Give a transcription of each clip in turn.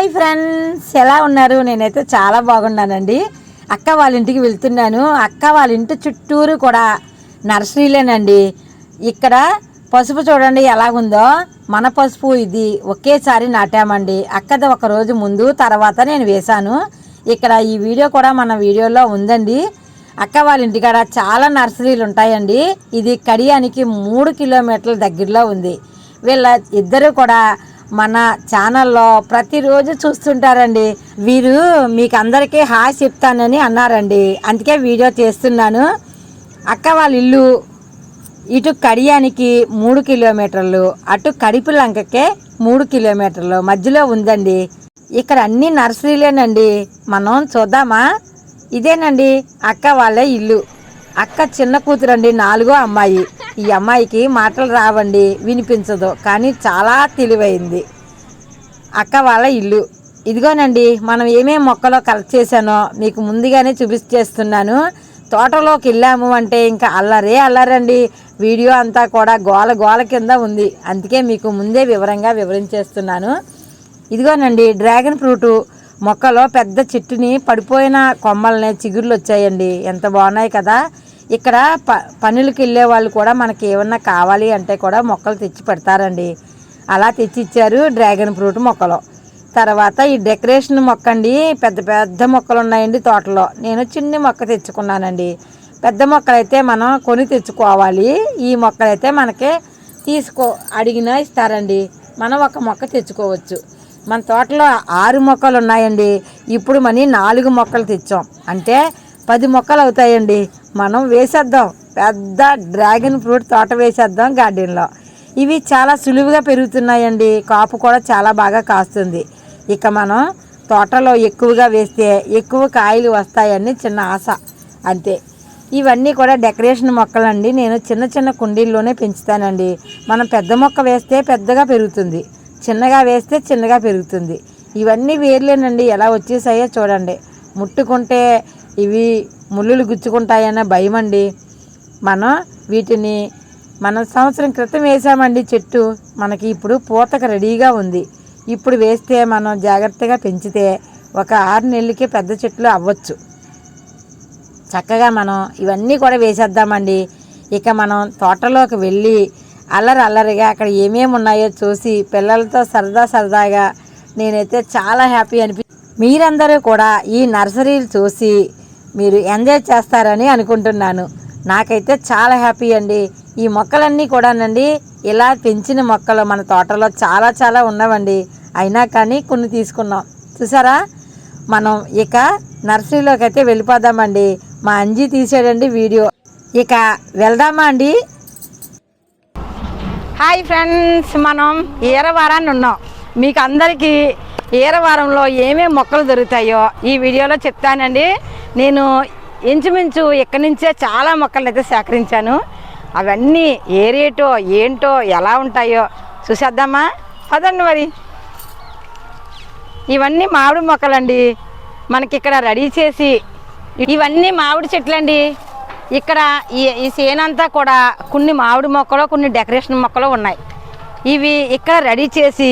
Hi friends ఎలా ఉన్నారు? నేనైతే చాలా బాగున్నానండి. అక్క వాళ్ళ ఇంటికి వెళ్తున్నాను. అక్క వాళ్ళ ఇంటి చుట్టూరు కూడా నర్సరీలేనండి. ఇక్కడ పసుపు చూడండి ఎలాగుందో మన పసుపు ఇది ఒకేసారి నాటామండి. అక్కది ఒక రోజు ముందు తర్వాత నేను వేశాను. ఇక్కడ ఈ వీడియో కూడా మన వీడియోలో ఉందండి. అక్క వాళ్ళ ఇంటికాడ చాలా నర్సరీలు ఉంటాయండి ఇది కడియానికి మూడు కిలోమీటర్ల దగ్గరలో ఉంది. వీళ్ళ ఇద్దరు కూడా మన ఛానల్లో ప్రతిరోజు చూస్తుంటారండి. వీరు మీకు అందరికీ హాయ్ చెప్తానని అన్నారండి. అందుకే వీడియో చేస్తున్నాను. అక్క వాళ్ళ ఇల్లు ఇటు కడియానికి మూడు కిలోమీటర్లు అటు కడిపి లంకకే మూడు కిలోమీటర్లు మధ్యలో ఉందండి. ఇక్కడ అన్ని నర్సరీలేనండి. మనం చూద్దామా? ఇదేనండి అక్క వాళ్ళ ఇల్లు. అక్క చిన్న కూతురండి నాలుగో అమ్మాయి. ఈ అమ్మాయికి మాటలు రావండి వినిపించదు. కానీ చాలా తెలివైంది. అక్క వాళ్ళ ఇల్లు. ఇదిగోనండి మనం ఏమేమి మొక్కలో కలెక్ట్ చేశానో మీకు ముందుగానే చూపించేస్తున్నాను తోటలోకి వెళ్ళాము అంటే ఇంకా అల్లరే అల్లరండి. వీడియో అంతా కూడా గోల గోల కింద ఉంది. అందుకే మీకు ముందే వివరంగా వివరించేస్తున్నాను. ఇదిగోనండి డ్రాగన్ ఫ్రూటు మొక్కలో పెద్ద చెట్టుని పడిపోయిన కొమ్మల్ని చిగుర్లు వచ్చాయండి ఎంత బాగున్నాయి కదా. ఇక్కడ ప పనులకు వెళ్ళే వాళ్ళు కూడా మనకి ఏమన్నా కావాలి అంటే కూడా మొక్కలు తెచ్చి పెడతారండి. అలా తెచ్చి ఇచ్చారు డ్రాగన్ ఫ్రూట్ మొక్కలు. తర్వాత ఈ డెకరేషన్ మొక్క అండి పెద్ద పెద్ద మొక్కలు ఉన్నాయండి తోటలో. నేను చిన్ని మొక్క తెచ్చుకున్నానండి. పెద్ద మొక్కలైతే మనం కొని తెచ్చుకోవాలి. ఈ మొక్కలైతే మనకి తీసుకో అడిగినా ఇస్తారండి. మనం ఒక మొక్క తెచ్చుకోవచ్చు. మన తోటలో ఆరు మొక్కలు ఉన్నాయండి. ఇప్పుడు మనీ నాలుగు మొక్కలు తెచ్చాం. అంటే పది మొక్కలు అవుతాయండి. మనం వేసేద్దాం. పెద్ద డ్రాగన్ ఫ్రూట్ తోట వేసేద్దాం గార్డెన్లో. ఇవి చాలా సులువుగా పెరుగుతున్నాయండి. కాపు కూడా చాలా బాగా కాస్తుంది. ఇక మనం తోటలో ఎక్కువగా వేస్తే ఎక్కువ కాయలు వస్తాయని చిన్న ఆశ. అంతే. ఇవన్నీ కూడా డెకరేషన్ మొక్కలండి. నేను చిన్న చిన్న కుండీల్లోనే పెంచుతానండి. మనం పెద్ద మొక్క వేస్తే పెద్దగా పెరుగుతుంది. చిన్నగా వేస్తే చిన్నగా పెరుగుతుంది. ఇవన్నీ వేర్లేనండి. ఎలా వచ్చేసాయో చూడండి. ముట్టుకుంటే ఇవి ముళ్ళులు గుచ్చుకుంటాయనే భయం అండి మనం వీటిని మనం సంవత్సరం క్రితం వేసామండి చెట్టు. మనకి ఇప్పుడు పూతకు రెడీగా ఉంది. ఇప్పుడు వేస్తే మనం జాగ్రత్తగా పెంచితే ఒక ఆరు నెలలకి పెద్ద చెట్లు అవ్వచ్చు. చక్కగా మనం ఇవన్నీ కూడా వేసేద్దామండి. ఇక మనం తోటలోకి వెళ్ళి అల్లరి అల్లరిగా అక్కడ ఏమేమి ఉన్నాయో చూసి పిల్లలతో సరదా సరదాగా నేనైతే చాలా హ్యాపీ అనిపి మీరందరూ కూడా ఈ నర్సరీలు చూసి మీరు ఎంజాయ్ చేస్తారని అనుకుంటున్నాను. నాకైతే చాలా హ్యాపీ అండి. ఈ మొక్కలన్నీ కూడానండి ఇలా పెంచిన మొక్కలు మన తోటలో చాలా చాలా ఉన్నవండి. అయినా కానీ కొన్ని తీసుకున్నాం. చూసారా? మనం ఇక నర్సరీలోకి అయితే వెళ్ళిపోదామండి. మా అంజీ తీసాడండి వీడియో. ఇక వెళ్దామా అండి? హాయ్ ఫ్రెండ్స్ మనం ఈరవారాన్ని ఉన్నాం. మీకు అందరికీ ఈరవారంలో ఏమేమి మొక్కలు దొరుకుతాయో ఈ వీడియోలో చెప్తానండి. నేను ఇంచుమించు ఇక్కడి నుంచే చాలా మొక్కలు అయితే సేకరించాను. అవన్నీ ఏ రేటో ఏంటో ఎలా ఉంటాయో చూసేద్దామా? పదండి మరి. ఇవన్నీ మామిడి మొక్కలండి. మనకి ఇక్కడ రెడీ చేసి ఇవన్నీ మామిడి చెట్లండి. ఇక్కడ ఈ ఈ సేనంతా కూడా కొన్ని మామిడి మొక్కలు కొన్ని డెకరేషన్ మొక్కలు ఉన్నాయి. ఇవి ఇక్కడ రెడీ చేసి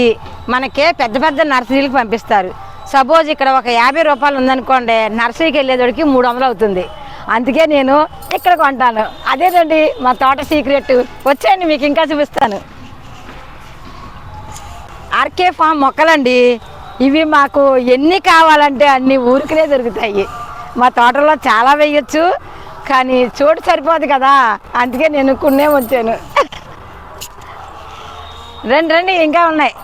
మనకే పెద్ద పెద్ద నర్సరీలకు పంపిస్తారు. సపోజ్ ఇక్కడ ఒక యాభై రూపాయలు ఉందనుకోండి నర్సరీకి వెళ్ళేదోడికి మూడు వందలు అవుతుంది. అందుకే నేను ఇక్కడ కొంటాను. అదేనండి మా తోట సీక్రెట్. వచ్చేయండి మీకు ఇంకా చూపిస్తాను. ఆర్కే ఫామ్ మొక్కలండి. ఇవి మాకు ఎన్ని కావాలంటే అన్ని ఊరికనే దొరుకుతాయి. మా తోటలో చాలా వేయచ్చు కానీ చోటు సరిపోదు కదా. అందుకే నేను కొన్నే వచ్చాను రండి రండి ఇంకా ఉన్నాయి.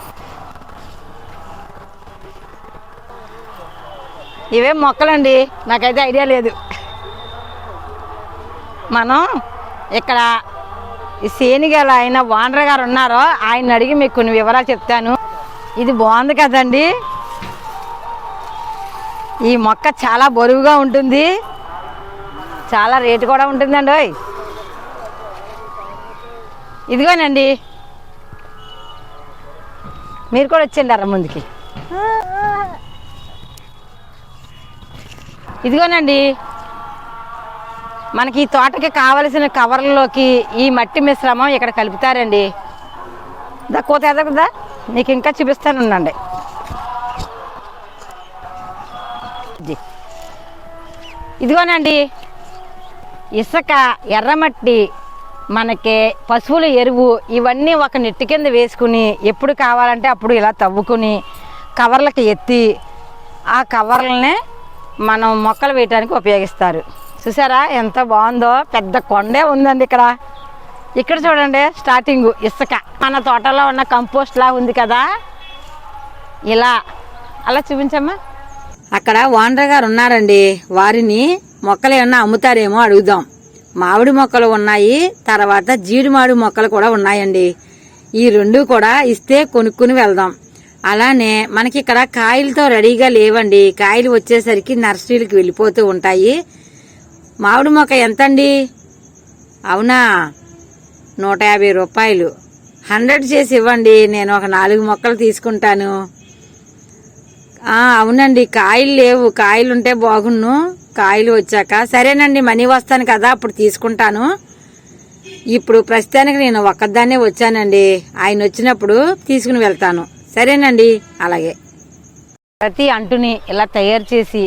ఇవేం మొక్కలండి. నాకైతే ఐడియా లేదు. మనం ఇక్కడ ఈ సేనిగల ఆయన వానర్ గారు ఉన్నారో ఆయన అడిగి మీకు కొన్ని వివరాలు చెప్తాను. ఇది బాగుంది కదండి. ఈ మొక్క చాలా బరువుగా ఉంటుంది. చాలా రేటు కూడా ఉంటుందండి ఓయ్. ఇదిగోనండి. మీరు కూడా వచ్చిండారా ముందుకి. ఇదిగోనండి. మనకి ఈ తోటకి కావలసిన కవర్లలోకి ఈ మట్టి మిశ్రమం ఇక్కడ కలుపుతారండి. దా ఎదగదా నీకు ఇంకా చూపిస్తాను ఉండండి. ఇదిగోనండి. ఇసుక ఎర్రమట్టి మనకి పశువుల ఎరువు ఇవన్నీ ఒక నెట్టు కింద వేసుకుని ఎప్పుడు కావాలంటే అప్పుడు ఇలా తవ్వుకుని కవర్లకి ఎత్తి ఆ కవర్లనే మనం మొక్కలు వేయడానికి ఉపయోగిస్తారు. చూసారా ఎంత బాగుందో? పెద్ద కొండే ఉందండి ఇక్కడ. ఇక్కడ చూడండి స్టార్టింగ్ ఇసుక. మన తోటలో ఉన్న కంపోస్ట్ లా ఉంది కదా. ఇలా. అలా చూపించమ్మా. అక్కడ ఓనర్ గారు ఉన్నారండి. వారిని మొక్కలు ఏమన్నా అమ్ముతారేమో అడుగుదాం. మామిడి మొక్కలు ఉన్నాయి తర్వాత జీడిమాడి మొక్కలు కూడా ఉన్నాయండి. ఈ రెండు కూడా ఇస్తే కొనుక్కుని వెళ్దాం. అలానే మనకి ఇక్కడ కాయలతో రెడీగా లేవండి. కాయలు వచ్చేసరికి నర్సరీలకు వెళ్ళిపోతూ ఉంటాయి. మామిడి మొక్క ఎంతండి? అవునా? నూట యాభై రూపాయలు. హండ్రెడ్ చేసి ఇవ్వండి. నేను ఒక నాలుగు మొక్కలు తీసుకుంటాను. అవునండి. కాయలు లేవు. కాయలు ఉంటే బాగున్ను. కాయలు వచ్చాక సరేనండి. మనీ వస్తాను కదా. అప్పుడు తీసుకుంటాను. ఇప్పుడు ప్రస్తుతానికి నేను ఒక్కదాన్నే వచ్చానండి. ఆయన వచ్చినప్పుడు తీసుకుని వెళ్తాను. సరేనండి అలాగే. ప్రతి అంటుని ఇలా తయారు చేసి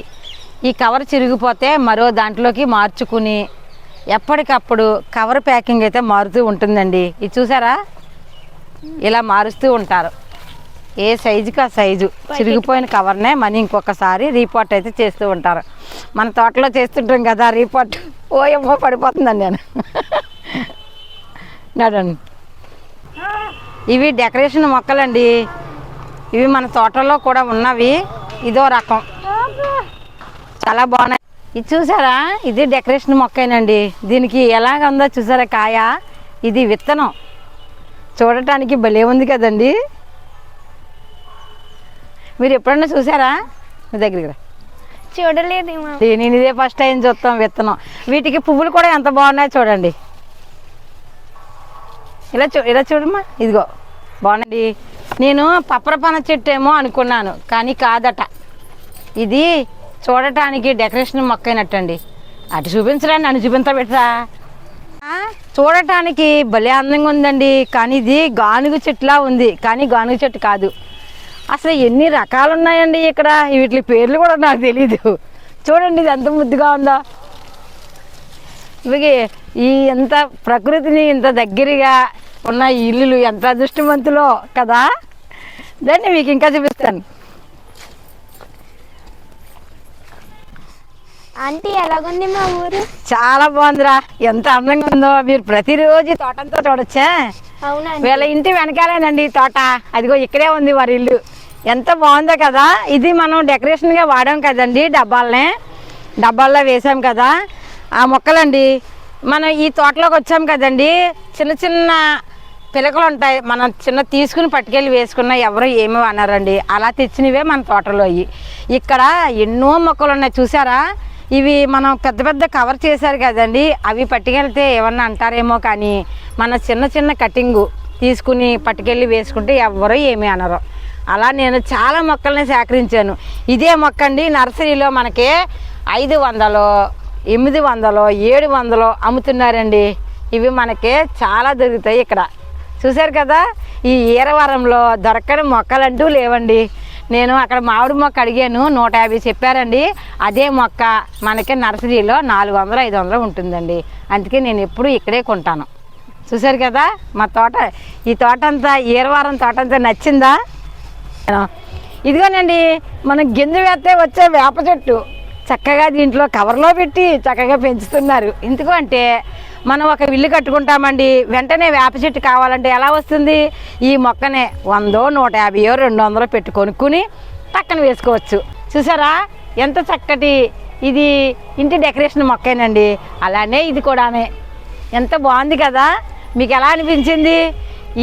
ఈ కవర్ చిరిగిపోతే మరో దాంట్లోకి మార్చుకుని ఎప్పటికప్పుడు కవర్ ప్యాకింగ్ అయితే మారుతూ ఉంటుందండి. ఇది చూసారా? ఇలా మారుస్తూ ఉంటారు. ఏ సైజుకి ఆ సైజు. చిరిగిపోయిన కవర్నే మనీ ఇంకొకసారి రీపోర్ట్ అయితే చేస్తూ ఉంటారు. మన తోటలో చేస్తుంటాం కదా రీపోర్ట్. ఓ ఏమో పడిపోతుందండి నేను. నడండి ఇవి డెకరేషన్ మొక్కలండి. ఇవి మన తోటలో కూడా ఉన్నవి. ఇదో రకం. చాలా బాగున్నాయి. ఇది చూసారా? ఇది డెకరేషన్ మొక్కేనండి. దీనికి ఎలాగ ఉందో చూసారా కాయ? ఇది విత్తనం. చూడటానికి భలే ఉంది కదండి. మీరు ఎప్పుడన్నా చూసారా? మీ దగ్గరికి ఇది నేను ఇదే ఫస్ట్ టైం చూస్తాం విత్తనం. వీటికి పువ్వులు కూడా ఎంత బాగున్నాయో చూడండి. ఇలా చూ ఇలా చూడమ్మా. ఇదిగో. బాగుందండి. నేను పప్పరపన చెట్టు ఏమో అనుకున్నాను కానీ కాదట. ఇది చూడటానికి డెకరేషన్ మొక్క అయినట్టండి అటు చూపించరా నన్ను చూపించబెట్టరా? ఆ, చూడటానికి భలే అందంగా ఉందండి కానీ ఇది గానుగ చెట్టులా ఉంది కానీ గానుగ చెట్టు కాదు. అసలు ఎన్ని రకాలు ఉన్నాయండి ఇక్కడ? వీటి పేర్లు కూడా నాకు తెలీదు. చూడండి ఇది ఎంత ముద్దుగా ఉందో. ఇవి ఈ ఎంత ప్రకృతిని ఇంత దగ్గరగా ఉన్న ఇల్లులు ఎంత అదృష్టవంతులో కదా? దాన్ని మీకు ఇంకా చూపిస్తాను. ఆంటీ ఎలాగుంది మా ఊరు? చాలా బాగుందిరా. ఎంత అందంగా ఉందో. మీరు ప్రతిరోజు తోటంతా చూడొచ్చా? అవునండి వీళ్ళ ఇంటి వెనకాలేనండి తోట. అదిగో ఇక్కడే ఉంది వారి ఇల్లు. ఎంత బాగుందో కదా. ఇది మనం డెకరేషన్గా వాడాం కదండి డబ్బాలనే. డబ్బాల్లో వేసాం కదా. ఆ మొక్కలండి. మనం ఈ తోటలోకి వచ్చాం కదండి. చిన్న చిన్న పిలకలు ఉంటాయి మనం చిన్న తీసుకుని పట్టుకెళ్ళి వేసుకున్న ఎవరు ఏమీ అన్నారండి. అలా తెచ్చినవే మన తోటలో అయ్యి. ఇక్కడ ఎన్నో మొక్కలు ఉన్నాయి చూసారా? ఇవి మనం పెద్ద పెద్ద కవర్ చేశారు కదండి. అవి పట్టుకెళ్తే ఏమన్నా అంటారేమో కానీ మన చిన్న చిన్న కటింగు తీసుకుని పట్టుకెళ్ళి వేసుకుంటే ఎవ్వరూ ఏమీ అనరు. అలా నేను చాలా మొక్కల్ని సేకరించాను. ఇదే మొక్క అండి నర్సరీలో మనకి ఐదు వందలు ఎనిమిది వందలు ఏడు వందలు అమ్ముతున్నారండి. ఇవి మనకి చాలా దొరుకుతాయి ఇక్కడ. చూశారు కదా? ఈ ఈరవరంలో దొరకని మొక్కలంటూ లేవండి. నేను అక్కడ మామిడి మొక్క అడిగాను నూట యాభై చెప్పారండి. అదే మొక్క మనకి నర్సరీలో నాలుగు వందలు ఐదు వందలు ఉంటుందండి. అందుకే నేను ఎప్పుడూ ఇక్కడే కొంటాను. చూశారు కదా? మా తోట ఈ తోట అంతా ఈరవారం తోట అంతా నచ్చిందా? ఇదిగోనండి మనం గింజ వేస్తే వచ్చే వేప చెట్టు. చక్కగా దీంట్లో కవర్లో పెట్టి చక్కగా పెంచుతున్నారు. ఎందుకు అంటే మనం ఒక ఇల్లు కట్టుకుంటామండి వెంటనే వేప చెట్టు కావాలంటే ఎలా వస్తుంది? ఈ మొక్కనే వందో నూట యాభైయో రెండు వందలు పెట్టి కొనుక్కుని పక్కన వేసుకోవచ్చు. చూసారా? ఎంత చక్కటి ఇది ఇంటి డెకరేషన్ మొక్కేనండి. అలానే ఇది కూడానే. ఎంత బాగుంది కదా? మీకు ఎలా అనిపించింది?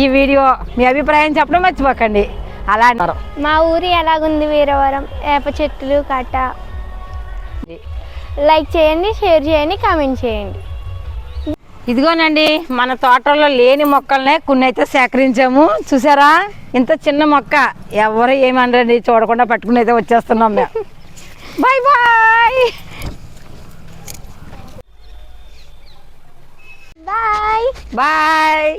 ఈ వీడియో మీ అభిప్రాయం చెప్పడం మర్చిపోకండి. అలా అంటారు మా ఊరు ఎలాగుంది వీరవరం? వేప చెట్లు కట్ట. లైక్ చేయండి షేర్ చేయండి కామెంట్ చేయండి. ఇదిగోనండి మన తోటలో లేని మొక్కలనే కొన్ని అయితే సేకరించాము. చూసారా? ఇంత చిన్న మొక్క. ఎవరు ఏమనరండి? చూడకుండా పట్టుకుని అయితే వచ్చేస్తున్నాం మేము. Bye bye. బాయ్. బాయ్.